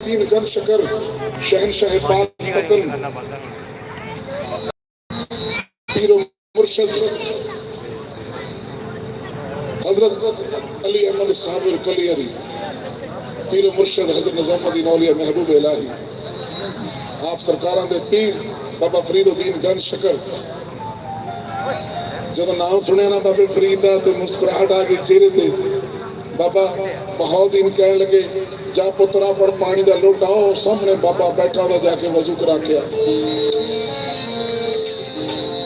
तीन गन शकर शहनशाह पाक पतन पीरो मुर्शद हजरत अली अहमद साबिर कलियरी पीरो मुर्शद हजरत निजामुद्दीन औलिया महबूब इलाही ਆਪ ਸਰਕਾਰਾਂ ਦੇ ਪੀਰ ਬਾਬਾ ਫਰੀਦਉਦੀਨ ਗੰਜ ਸ਼ਕਰ ਜਦੋਂ ਨਾਮ ਸੁਣਿਆ ਨਾ ਬਾਬੇ ਫਰੀਦ ਦਾ ਤੇ ਮੁਸਕਰਾਹਟ ਆ ਗਈ ਚਿਹਰੇ ਤੇ ਬਾਬਾ ਬਹਾਉਦੀਨ ਕਹਿਣ ਲੱਗੇ ਜਾ ਪੁੱਤਰਾ ਫੜ ਪਾਣੀ ਦਾ ਲੋਟਾ, ਉਹ ਸਾਹਮਣੇ ਬਾਬਾ ਬੈਠਾ ਦਾ ਜਾ ਕੇ ਵਜ਼ੂ ਕਰਾ ਕੇ ਆ।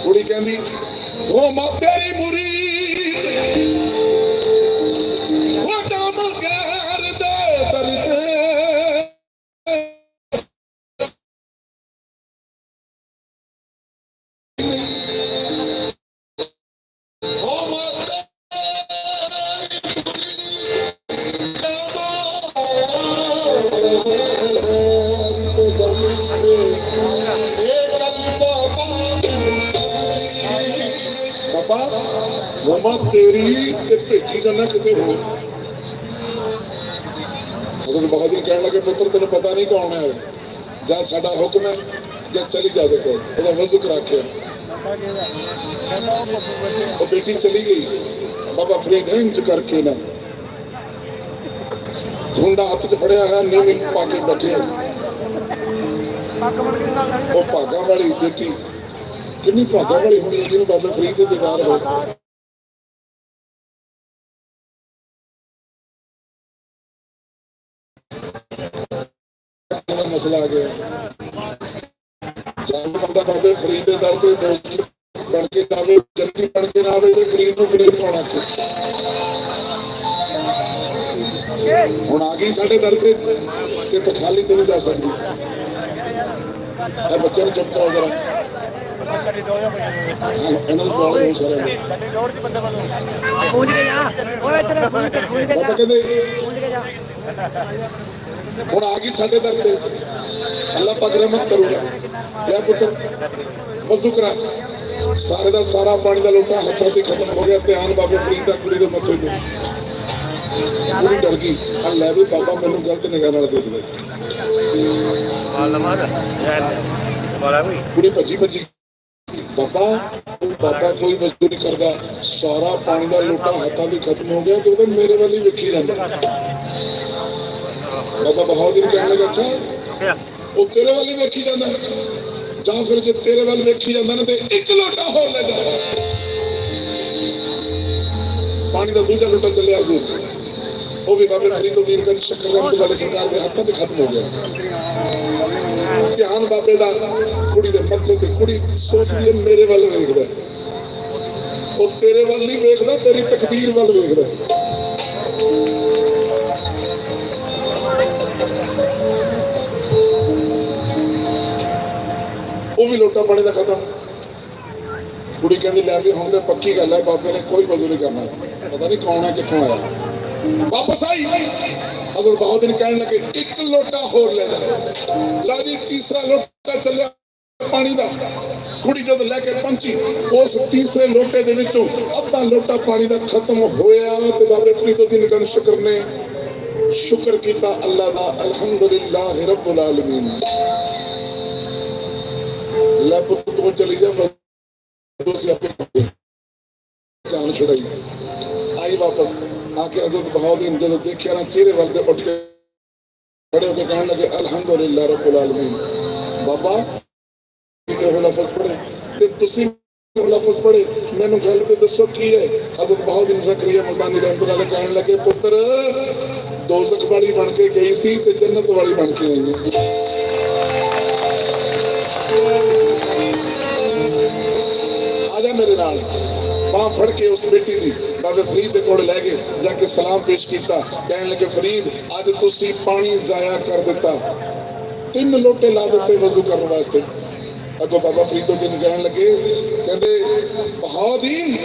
ਕੁੜੀ ਕਹਿੰਦੀ, ਹੋ ਮਾ ਤੇਰੀ ਮੁਰੀਦ ਕਰਨਾ ਕਿਤੇ ਹੋਰ ਹਜ਼ਰਤ ਬਹਾਦਰ ਕਹਿਣ ਲੱਗੇ, ਪੁੱਤਰ, ਤੈਨੂੰ ਪਤਾ ਨਹੀਂ ਕੌਣ ਹੈ ਜਾਂ ਸਾਡਾ ਹੁਕਮ ਹੈ, ਜਾਂ ਚਲੀ ਜਾ ਦੇ ਕੋਲ ਉਹਦਾ ਵਜ਼ੂ ਕਰਾ ਕੇ ਉਹ ਬੇਟੀ ਚਲੀ ਗਈ। ਬਾਬਾ ਫਰੀਦ ਇੰਜ ਕਰਕੇ ਨਾ। ਢੁੰਡਾ ਹੱਥ 'ਚ ਫੜਿਆ ਹੈ ਨੀਵੀਂ ਪਾ ਕੇ ਬੈਠੇ ਉਹ ਭਾਗਾਂ ਵਾਲੀ ਬੇਟੀ। ਕਿੰਨੀ ਭਾਗਾਂ ਵਾਲੀ ਹੋਣੀ ਜਿਹਨੂੰ ਬਾਬਾ ਫਰੀਦ ਦੇ ਦੀਦਾਰ ਹੋਏ। ਦਾ ਮਸਲਾ ਆ ਗਿਆ ਜਦ ਬੰਦਾ ਬਾਬੇ ਫਰੀਦ ਦੇ ਦਰ ਤੇ ਦੋਸਤ ਬਣ ਕੇ ਜਾਵੇ ਜਲਦੀ ਬਣ ਕੇ ਨਾ ਆਵੇ ਤੇ ਫਰੀਦ ਨੂੰ ਫਰੀਦ ਕੌਣ ਆਖੇ ਹੁਣ ਆ ਗਈ ਸਾਡੇ ਦਰ ਤੇ ਤੇ ਤਾਂ ਖਾਲੀ ਤੇ ਨਹੀਂ ਜਾ ਸਕਦੀ। ਇਹ ਬੱਚੇ ਨੂੰ ਚੁੱਪ ਕਰਾਓ ਜਰਾ। ਇਹਨਾਂ ਨੂੰ ਕੋਲ ਹੋ ਸਾਰੇ। ਪਹੁੰਚ ਕੇ ਜਾ। ਓਏ ਤੇਰੇ ਪਹੁੰਚ ਕੇ ਕੇ ਜਾ। ਬਾਬਾ ਕਹਿੰਦੇ ਕੇ ਜਾ। ਹੁਣ ਆ ਗਈ ਸਾਡੇ ਦਰ ਤੇ। ਅੱਲਾਹ ਪਾਕ ਰਹਿਮਤ ਕਰੂਗਾ। ਲੈ ਪੁੱਤਰ ਵਜ਼ੂ ਕਰਾ। ਸਾਰੇ ਦਾ ਸਾਰਾ ਪਾਣੀ ਦਾ ਲੋਟਾ ਹੱਥਾਂ ਤੇ ਖਤਮ ਹੋ ਗਿਆ। ਧਿਆਨ ਬਾਬੇ ਫਰੀਦ ਦਾ ਕੁੜੀ ਦੇ ਮੱਥੇ ਤੇ। ਕੁੜੀ ਡਰ ਗਈ। ਆ ਲੈ ਵੀ ਬਾਬਾ ਮੈਨੂੰ ਗਲਤ ਨਿਗਾਹ ਨਾਲ ਦੇਖਦਾ। ਕੁੜੀ ਭੱਜੀ ਭੱਜੀ। ਬਾਬਾ ਬਾਬਾ ਕੋਈ ਵਜ਼ੂ ਨਹੀਂ ਕਰਦਾ। ਸਾਰਾ ਪਾਣੀ ਦਾ ਲੋਟਾ ਹੱਥਾਂ ਤੇ ਖਤਮ ਹੋ ਗਿਆ ਤੇ ਉਹਦੇ ਮੇਰੇ ਵੱਲ ਹੀ ਵੇਖੀ ਜਾਂਦਾ। ਬਾਬਾ ਬਹਾਦਰ ਕਹਿਣ ਲੱਗਾ ਅੱਛਾ ਉਹ ਤੇਰੇ ਵੱਲ ਵੇਖੀ ਜਾਂਦਾ ਜਾਂ ਫਿਰ ਜੇ ਤੇਰੇ ਵੱਲ ਵੇਖੀ ਜਾਂਦਾ ਨਾ ਤੇ ਇੱਕ ਲੋਟਾ ਹੋਰ ਲੈ ਜਾ। ਪਾਣੀ ਦਾ ਦੂਜਾ ਲੋਟਾ ਚੱਲਿਆ ਸੀ। ਉਹ ਵੀ ਬਾਬੇ ਫਰੀਦਉਦੀਨ ਗੰਜ ਸ਼ੱਕਰ ਰਹਿਮਤ ਵਾਲੇ ਸਰਕਾਰ ਦੇ ਹੱਥਾਂ ਤੇ ਖਤਮ ਹੋ ਗਿਆ। ਧਿਆਨ ਬਾਬੇ ਦਾ ਕੁੜੀ ਦੇ ਮੱਥੇ ਤੇ ਕੁੜੀ ਸੋਚਦੀ ਹੈ ਮੇਰੇ ਵੱਲ ਵੇਖਦਾ। ਉਹ ਤੇਰੇ ਵੱਲ ਨਹੀਂ ਵੇਖਦਾ ਤੇਰੀ ਤਕਦੀਰ ਵੱਲ ਵੇਖਦਾ। ਉਹ ਵੀ ਲੋਟਾ ਪਾਣੀ ਦਾ ਖਤਮ। ਕੁੜੀ ਕਹਿੰਦੀ, ਲੈ ਕੇ ਹੁਣ ਤੇ ਪੱਕੀ ਗੱਲ ਹੈ, ਬਾਬੇ ਨੇ ਕੋਈ ਵਜ਼ੂ ਨਹੀਂ ਕਰਨਾ। ਪਤਾ ਨਹੀਂ ਕੌਣ ਹੈ, ਕਿੱਥੋਂ ਆਇਆ। ਵਾਪਸ ਆਈ। ਹਜ਼ਰ ਬਹਾਦਰ ਕਹਿਣ ਲੱਗੇ, ਇੱਕ ਲੋਟਾ ਹੋਰ ਲੈ ਲੈ। ਲਾ ਜੀ, ਤੀਸਰਾ ਲੋਟਾ ਚੱਲਿਆ ਪਾਣੀ ਦਾ। ਕੁੜੀ ਜਦੋਂ ਲੈ ਕੇ ਪਹੁੰਚੀ, ਉਸ ਤੀਸਰੇ ਲੋਟੇ ਦੇ ਵਿੱਚੋਂ ਅੱਧਾ ਲੋਟਾ ਪਾਣੀ ਦਾ ਖਤਮ ਹੋਇਆ ਤੇ ਬਾਬੇ ਫਰੀਦੋਦੀਨ ਕਰਨ ਸ਼ੁਕਰ ਨੇ। ਸ਼ੁਕਰ ਕੀਤਾ ਅੱਲਾ ਦਾ, ਅਲਹਮਦੁਲਿਲਾਹ ਰੱਬੁਲ ਆਲਮੀਨ। ਲੈ ਪੁੱਤ, ਤੂੰ ਚਲੀ ਜਾ ਤੁਸੀਂ ਆਪਣੇ ਜਾਨ ਛੁਡਾਈ। ਆਈ ਵਾਪਸ। ਆ ਕੇ ਹਜ਼ਰਤ ਬਹਾਉਦੀਨ ਜਦੋਂ ਦੇਖਿਆ ਨਾ, ਚਿਹਰੇ ਵੱਲ ਦੇ ਉੱਠ ਕੇ ਖੜੇ ਹੋ ਕੇ ਕਹਿਣ ਲੱਗੇ, ਅਲਹਮਦੁਲਿਲਾ ਰੱਬੁਲ ਆਲਮੀਨ। ਬਾਬਾ, ਇਹ ਲਫ਼ਜ਼ ਪੜ੍ਹੇ। ਤੇ ਤੁਸੀਂ ਲਫ਼ਜ਼ ਪੜ੍ਹੇ। ਮੈਨੂੰ ਗੱਲ ਤੇ ਦੱਸੋ ਕੀ ਹੈ? ਹਜ਼ਰਤ ਬਹਾਉਦੀਨ ਜ਼ਕਰੀਆ ਮਲਤਾਨੀ ਰਹਿਮਤੁਲਾਹ ਕਹਿਣ ਲੱਗੇ, ਪੁੱਤਰ, ਦੋਜ਼ਖ ਵਾਲੀ ਬਣ ਕੇ ਗਈ ਸੀ ਤੇ ਜੰਨਤ ਵਾਲੀ ਬਣ ਕੇ ਆਈ ਹੈ। ਬਾਹ ਫੜ ਕੇ ਉਸ ਬੇਟੀ ਦੀ ਬਾਬੇ ਫਰੀਦ ਦੇ ਕੋਲ ਲੈ ਗਏ, ਜਾ ਕੇ ਸਲਾਮ ਪੇਸ਼ ਕੀਤਾ। ਕਹਿਣ ਲੱਗੇ, ਫਰੀਦ, ਅੱਜ ਤੁਸੀਂ ਪਾਣੀ ਜ਼ਾਇਆ ਕਰ ਦਿੱਤਾ। ਤਿੰਨ ਲੋਟੇ ਲਾ ਦਿੱਤੇ ਵਜ਼ੂ ਕਰਨ ਵਾਸਤੇ। ਅੱਗੋਂ ਬਾਬਾ ਫਰੀਦੋ ਫਰੀਦੁਦੀਨ ਕਹਿਣ ਲੱਗੇ, ਕਹਿੰਦੇ ਬਹਾਦੀਨ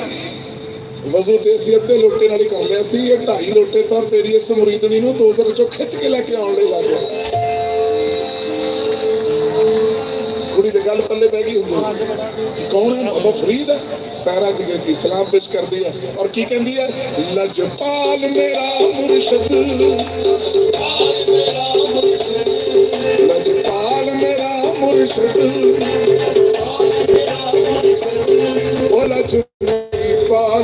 ਵਜ਼ੂ ਤੇ ਸੀ ਅੱਧੇ ਲੋਟੇ ਨਾਲ ਹੀ ਕਰ ਲਿਆ ਸੀ, ਇਹ ਢਾਈ ਲੋਟੇ ਤਾਂ ਤੇਰੀ ਇਸ ਮੁਰੀਦਣੀ ਨੂੰ ਦੋਜ਼ਖ ਚੋਂ ਖਿੱਚ ਕੇ ਲੈ ਕੇ ਆਉਣ ਲਈ ਲੱਗ ਗਿਆ ਥੋੜੀ ਤੇ ਗੱਲ ਪੱਲੇ ਪੈ ਗਈ ਹਜ਼ੂਰ। ਕੌਣ ਹੈ? ਬਾਬਾ ਫਰੀਦ ਹੈ। 'ਚ ਗਿਰ ਕੇ ਸਲਾਮ ਪੇਸ਼ ਕਰਦੀ ਹੈ। ਔਰ ਕੀ ਕਹਿੰਦੀ ਹੈ? ਲਜਪਾਲ ਮੇਰਾ ਮੁਰਸ਼ਦ। ਲਜਪਾਲ ਮੇਰਾ ਮੁਰਸ਼ਦ। ਉਹ ਲਜਪਾਲ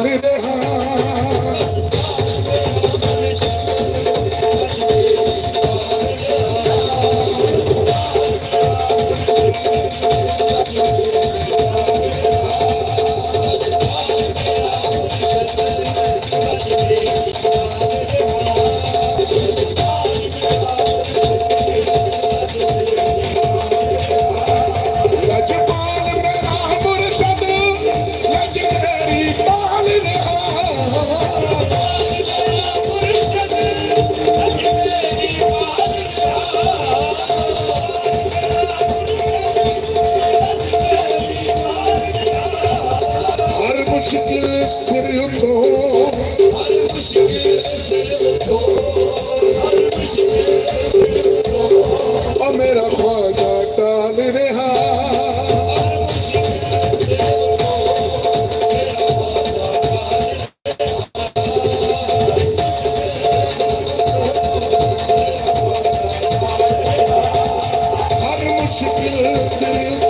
ਮੁਸ਼ਕਿਲ ਸਿਰ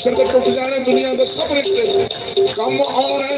ਦਿਨ ਹਸ਼ਰ ਦੇ ਟੁੱਟ ਜਾਣੇ ਦੁਨੀਆ ਦੇ ਸਭ ਰਿਸ਼ਤੇ ਕੰਮ ਆਉਣਾ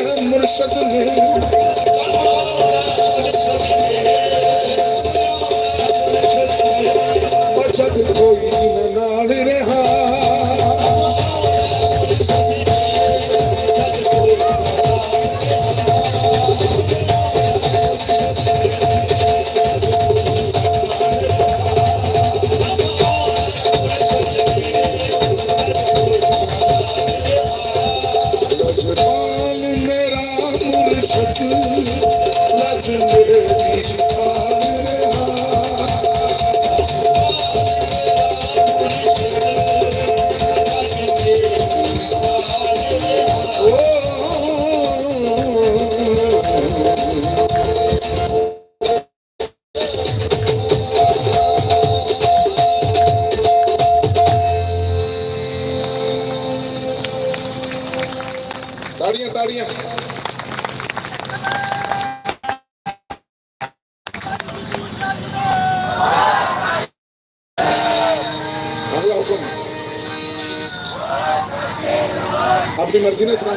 ਆਪਣੀ ਮਰਜ਼ੀ ਨਾਲ ਸੁਣਾ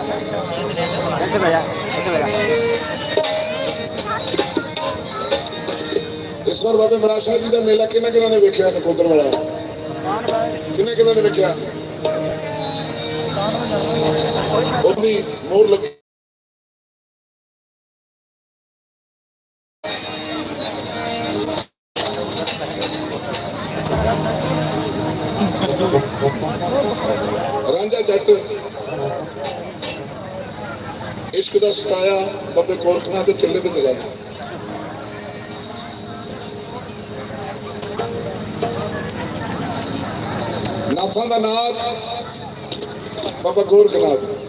ਇੱਥੇ ਬੈਠਾ ਇੱਥੇ ਬੈਠਾ ਇਸ ਵਾਰ ਬਾਬੇ ਮਰਾਸ਼ਾ ਜੀ ਦਾ ਮੇਲਾ ਕਿਹਨਾਂ ਕਿਹਨਾਂ ਨੇ ਵੇਖਿਆ ਨਕੋਦਰ ਵਾਲਾ? ਕਿਹਨੇ ਕਿਹਨਾਂ ਨੇ ਵੇਖਿਆ? ਦੀ ਮੋਹਰ ਲੱਗੀ। ਰਾਂਝਾ ਜੱਟ, ਇਸ਼ਕ ਦਾ ਸਤਾਇਆ ਬੱਬੇ ਕੋਰਖਣਾ ਦੇ ਚੁੱਲ੍ਹੇ ਤੇ ਜਗਾ ਦਿੱਤਾ ਨਾਥਾਂ ਦਾ ਨਾਥ ਬਾਬਾ ਗੋਰਖਨਾਥ।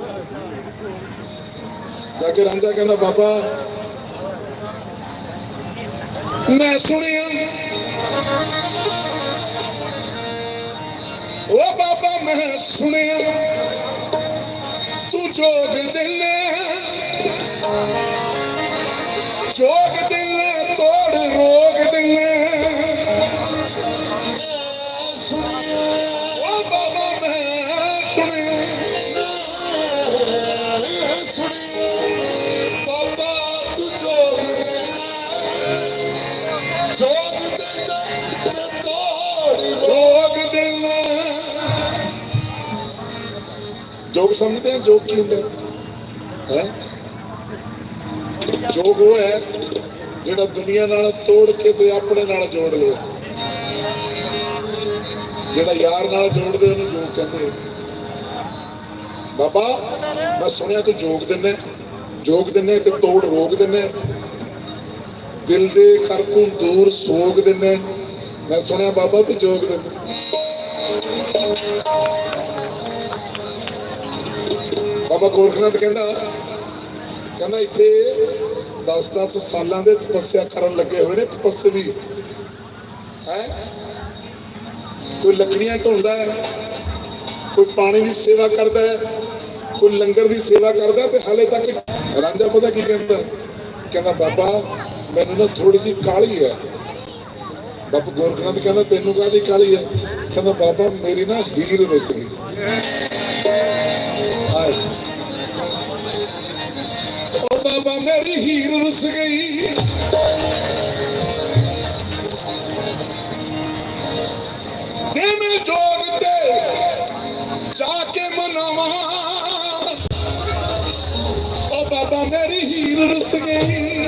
ਜਾ ਕੇ ਰਾਂਝਾ ਕਹਿੰਦਾ ਬਾਬਾ ਮੈਂ ਸੁਣਿਆ। ਉਹ ਬਾਬਾ ਮੈਂ ਸੁਣਿਆ। ਜੋਗ ਸਮਝਦੇ ਆ, ਜੋਗ ਕੀ ਹੁੰਦਾ? ਹੈ? ਜੋਗ ਉਹ ਹੈ ਜਿਹੜਾ ਦੁਨੀਆ ਨਾਲ ਤੋੜ ਕੇ ਤੇ ਆਪਣੇ ਨਾਲ ਜੋੜ ਲਵੇ। ਜਿਹੜਾ ਯਾਰ ਨਾਲ ਜੋੜਦੇ ਉਹਨੂੰ ਜੋਗ ਕਹਿੰਦੇ ਬਾਬਾ, ਮੈਂ ਸੁਣਿਆ ਤੂੰ ਜੋਗ ਦਿੰਨੇ ਜੋਗ ਦਿੰਨੇ ਤੇ ਤੋੜ ਰੋਗ ਦਿੰਨੇ ਦਿਲ ਦੇ ਕਰ ਤੂੰ ਦੂਰ ਸੋਗ ਦਿੰਨੇ ਮੈਂ ਸੁਣਿਆ ਬਾਬਾ ਤੂੰ ਜੋਗ ਦਿੰਨੇ ਬਾਬਾ ਗੋਰਖਨਾਥ ਕਹਿੰਦਾ ਕਹਿੰਦਾ ਇੱਥੇ 10-10 ਸਾਲਾਂ ਦੇ ਤਪੱਸਿਆ ਕਰਨ ਲੱਗੇ ਹੋਏ ਨੇ ਤਪੱਸਵੀ ਹੈ? ਕੋਈ ਲੱਕੜੀਆਂ ਢੋਂਦਾ ਹੈ, ਕੋਈ ਪਾਣੀ ਦੀ ਸੇਵਾ ਕਰਦਾ ਹੈ, ਕੋਈ ਲੰਗਰ ਦੀ ਸੇਵਾ ਕਰਦਾ ਤੇ ਹਾਲੇ ਤੱਕ ਰਾਂਝਾ ਪਤਾ ਕੀ ਕਹਿੰਦਾ? ਕਹਿੰਦਾ, ਬਾਬਾ, ਮੈਨੂੰ ਨਾ ਥੋੜੀ ਜਿਹੀ ਕਾਲੀ ਹੈ। ਬਾਬਾ ਗੋਰਖਨਾਥ ਕਹਿੰਦਾ, ਤੈਨੂੰ ਕਾਹਦੀ ਕਾਲੀ ਹੈ? ਕਹਿੰਦਾ, ਬਾਬਾ, ਮੇਰੀ ਨਾ ਹੀਰ ਰੁੱਸ ਗਈ। ਮੇਰੀ ਹੀਰ ਰੁੱਸ ਗਈ। ਤੇ ਜੋਗ ਤੇ ਜਾ ਕੇ ਮਨਾਵਾਂ। ਓ ਬਾਬਾ, ਮੇਰੀ ਹੀਰ ਰੁੱਸ ਗਈ।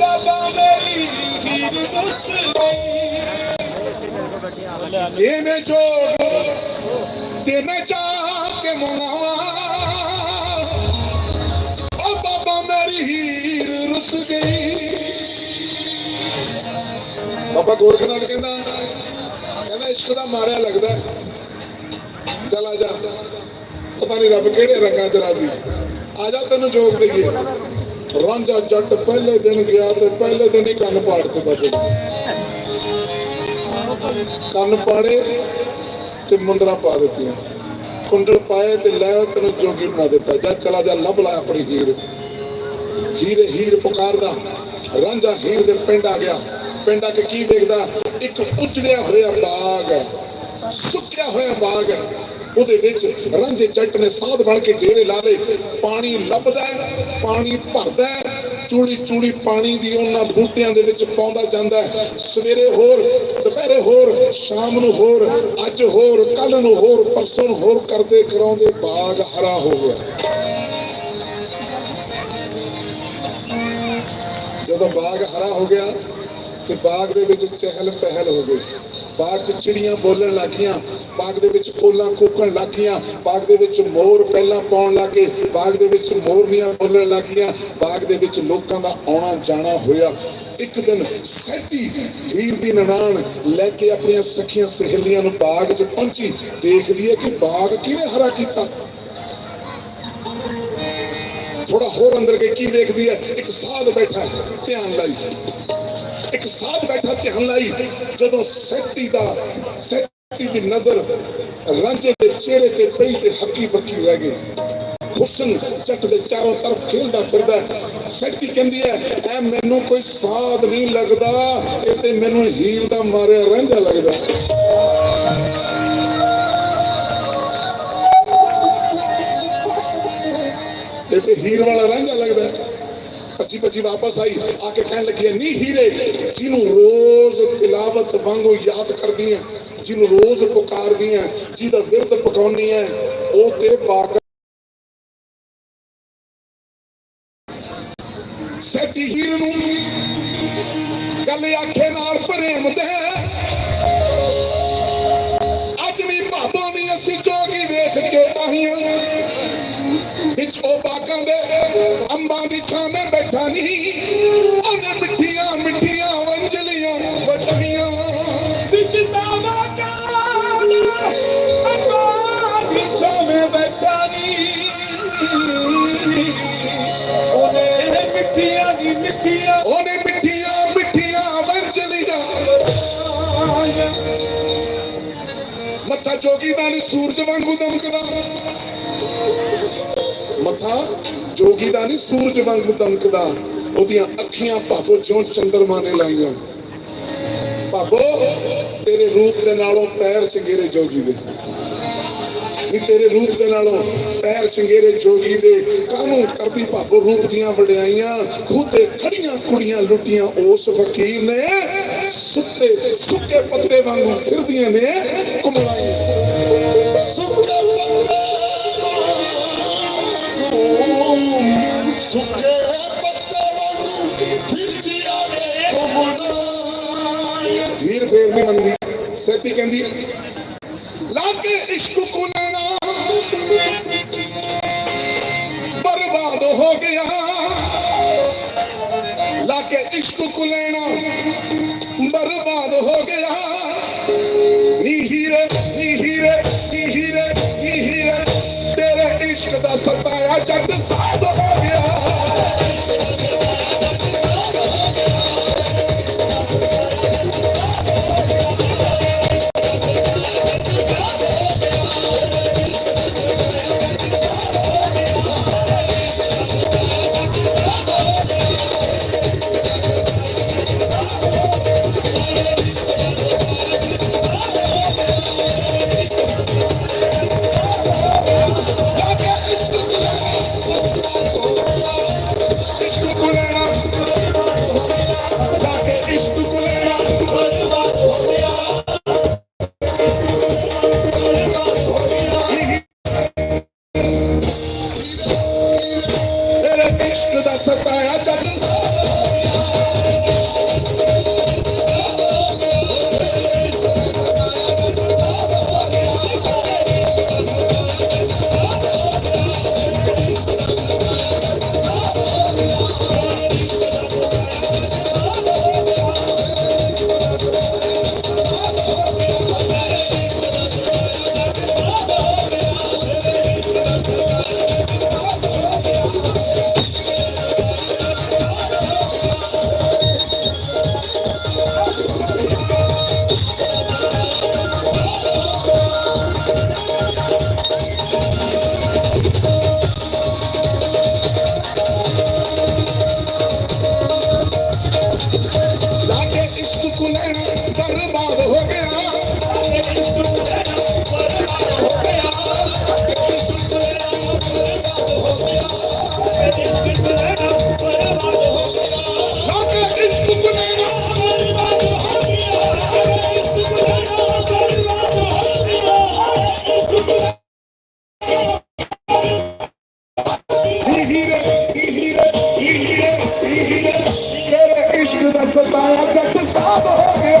ਬਾਬਾ, ਮੇਰੀ ਹੀਰ ਰੁੱਸ ਗਈ। ਇਹ ਮੈਂ ਜੋਗ ਤੇ ਮੈਂ ਜਾ ਕੇ ਮਨਾਵਾਂ ਓ ਬਾਬਾ ਮੇਰੀ ਹੀਰ ਰੁੱਸ ਗਈ। ਬਾਬਾ ਗੋਰਖਨਾਥ ਕਹਿੰਦਾ ਕਹਿੰਦਾ ਇਸ਼ਕ ਦਾ ਮਾਰਿਆ ਲੱਗਦਾ ਹੈ। ਆ ਜਾ। ਪਤਾ ਨਹੀਂ ਰੱਬ ਕਿਹੜੇ ਰੰਗਾਂ ਚ ਰਾਜ਼ੀ। ਆ ਜਾ ਤੈਨੂੰ ਜੋਗ ਦਈਏ। ਰਾਂਝਾ ਜੱਟ ਪਹਿਲੇ ਦਿਨ ਗਿਆ ਤੇ ਪਹਿਲੇ ਦਿਨ ਹੀ ਕੰਨ ਪਾੜ ਤੇ ਬਾਬੇ ਕੰਨ ਪਾੜੇ ਤੇ ਮੁੰਦਰਾ ਪਾ ਦਿੱਤੀਆਂ। ਕੁੰਡਲ ਪਾਏ ਤੇ ਲੈ ਤੈਨੂੰ ਜੋਗੀ ਬਣਾ ਦਿੱਤਾ। ਜਾ ਚਲਾ ਜਾ, ਲੱਭ ਲੈ ਆਪਣੀ ਹੀਰ। ਹੀਰ ਹੀਰ ਪੁਕਾਰਦਾ। ਰਾਂਝਾ ਹੀਰ ਦੇ ਪਿੰਡ ਆ ਗਿਆ। ਪਿੰਡ ਆ ਕੇ ਕੀ ਵੇਖਦਾ ਇੱਕ ਉਜੜਿਆ ਹੋਇਆ ਬਾਗ ਹੈ। ਸੁੱਕਿਆ ਹੋਇਆ ਬਾਗ ਹੈ। ਉਹਦੇ ਵਿੱਚ ਰਾਂਝੇ ਜੱਟ ਨੇ ਸਾਧ ਬਣ ਕੇ ਡੇਰੇ ਲਾ ਲਏ। ਪਾਣੀ ਲੱਭਦਾ ਪਾਣੀ ਭਰਦਾ ਚੂੜੀ ਚੂੜੀ ਪਾਣੀ ਦੀ ਉਹਨਾਂ ਬੂਟਿਆਂ ਦੇ ਵਿੱਚ ਪਾਉਂਦਾ ਜਾਂਦਾ ਹੈ। ਸਵੇਰੇ ਹੋਰ, ਦੁਪਹਿਰੇ ਹੋਰ, ਸ਼ਾਮ ਨੂੰ ਹੋਰ, ਅੱਜ ਹੋਰ ਕੱਲ ਨੂੰ ਹੋਰ, ਪਰਸੋਂ ਨੂੰ ਹੋਰ ਕਰਦੇ ਕਰਾਉਂਦੇ ਬਾਗ ਹਰਾ ਹੋ ਗਿਆ ਜਦੋਂ ਬਾਗ ਹਰਾ ਹੋ ਗਿਆ ਤੇ ਬਾਗ ਦੇ ਵਿੱਚ ਚਹਿਲ ਪਹਿਲ ਹੋ ਗਈ। ਬਾਗ 'ਚ ਚਿੜੀਆਂ ਬੋਲਣ ਲੱਗੀਆਂ, ਬਾਗ ਦੇ ਵਿੱਚ ਕੋਲਾਂ ਕੂਕਣ ਲੱਗੀਆਂ, ਬਾਗ ਦੇ ਵਿੱਚ ਮੋਰ ਪਹਿਲਾਂ ਪਾਉਣ ਲੱਗੇ, ਬਾਗ ਦੇ ਵਿੱਚ ਮੋਰਨੀਆਂ ਬੋਲਣ ਲੱਗੀਆਂ, ਬਾਗ ਦੇ ਵਿੱਚ ਲੋਕਾਂ ਦਾ ਆਉਣਾ ਜਾਣਾ ਹੋਇਆ। ਇੱਕ ਦਿਨ ਸੈਟੀ ਹੀਰ ਦੀ ਨਨਾਣ ਲੈ ਕੇ ਆਪਣੀਆਂ ਸਖੀਆਂ ਸਹੇਲੀਆਂ ਨੂੰ ਬਾਗ 'ਚ ਪਹੁੰਚੀ। ਦੇਖਦੀ ਹੈ ਕਿ ਬਾਗ ਕਿਹਨੇ ਹਰਾ ਕੀਤਾ। ਥੋੜਾ ਹੋਰ ਅੰਦਰ ਕੇ ਕੀ ਵੇਖਦੀ ਹੈ? ਇੱਕ ਸਾਧ ਬੈਠਾ ਧਿਆਨ ਲਾਈ। ਇੱਕ ਸਾਧ ਬੈਠਾ ਧਿਆਨ ਲਾਈ ਜਦੋਂ ਸੈਟੀ ਦਾ ਸੈਟੀ ਦੀ ਨਜ਼ਰ ਰਾਂਝੇ ਦੇ ਚਿਹਰੇ ਤੇ ਪਈ ਤੇ ਹੱਕੀ ਬੱਕੀ ਰਹਿ ਗਈ। ਹੁਸਨ ਜੱਟ ਦੇ ਚਾਰੋਂ ਤਰਫ ਖੇਲਦਾ ਫਿਰਦਾ ਹੈ। ਕਹਿੰਦੀ ਹੈ, ਐ ਮੈਨੂੰ ਕੋਈ ਸਾਧ ਨਹੀਂ ਲੱਗਦਾ, ਇਹ ਤੇ ਮੈਨੂੰ ਹੀਰ ਦਾ ਮਾਰਿਆ ਰਾਂਝਾ ਲੱਗਦਾ ਤੇ ਹੀਰ ਵਾਲਾ ਰਾਂਝਾ ਲੱਗਦਾ ਭੱਜੀ ਭੱਜੀ ਵਾਪਸ ਆਈ, ਆ ਕੇ ਕਹਿਣ ਲੱਗੀ, ਨੀ ਹੀਰੇ, ਜਿਹਨੂੰ ਰੋਜ਼ ਤਿਲਾਵਤ ਵਾਂਗੂ ਯਾਦ ਕਰਦੀ ਹੈ ਜਿਹਨੂੰ ਰੋਜ਼ ਪੁਕਾਰਦੀ ਹੈ ਜਿਹਦਾ ਵਿਰਤ ਪਕਾਉਣੀ ਹੈ ਉਹ ਤੇ ਬਾਗ ਸੈਤੀ ਹੀਰ ਨੂੰ ਗੱਲ ਆਖੇ ਮੱਥਾ ਜੋਗੀ ਦਾ ਨੀ ਸੂਰਜ ਵਾਂਗੂ ਦਮਕਦਾ ਮੱਥਾ ਜੋਗੀ ਦਾ ਨਹੀਂ, ਸੂਰਜ ਵਾਂਗੂ ਦਮਕਦਾ ਉਹਦੀਆਂ ਅੱਖੀਆਂ ਭਾਬੋ ਜਿਉਂ ਚੰਦਰਮਾ ਨੇ ਲਾਈਆਂ। ਭਾਬੋ, ਤੇਰੇ ਰੂਪ ਦੇ ਨਾਲੋਂ ਪੈਰ ਚੰਗੇਰੇ ਜੋਗੀ ਦੇ। ਨੀ ਤੇਰੇ ਰੂਪ ਦੇ ਨਾਲੋਂ ਪੈਰ ਚੰਗੇਰੇ ਜੋਗੀ ਦੇ ਕਾਹਨੂੰ ਕਰਦੀ ਭਾਬੋ ਰੂਪ ਦੀਆਂ ਵਡਿਆਈਆਂ? ਖੂਤੇ ਖੜੀਆਂ ਕੁੜੀਆਂ ਲੁੱਟੀਆਂ ਉਸ ਫਕੀਰ ਨੇ। ਸੁੱਤੇ, ਸੁੱਕੇ ਪੱਤੇ ਵਾਂਗੂ ਫਿਰਦੀਆਂ ਨੇ ਕੁਮਲਾਈਆਂ ਸੁੱਕੇ ਪੱਤੇ ਸੁੱਕੇ ਪੱਤੇ ਵਾਂਗੂ ਫਿਰਦੀਆਂ ਨੇ ਕੁਮਲਾਈਆਂ ਵੀਰ ਫੇਰ ਨਹੀਂ ਮੰਨਦੀ ਸੈਤੀ ਕਹਿੰਦੀ ਲਾਗੇ ਇਸ਼ਕ ਕੋ ਲੈਣਾ ਇਸ਼ਕ ਦਾ ਸਤਾਇਆ ਜੱਟ ਸਾਧ ਹੋ ਗਿਆ।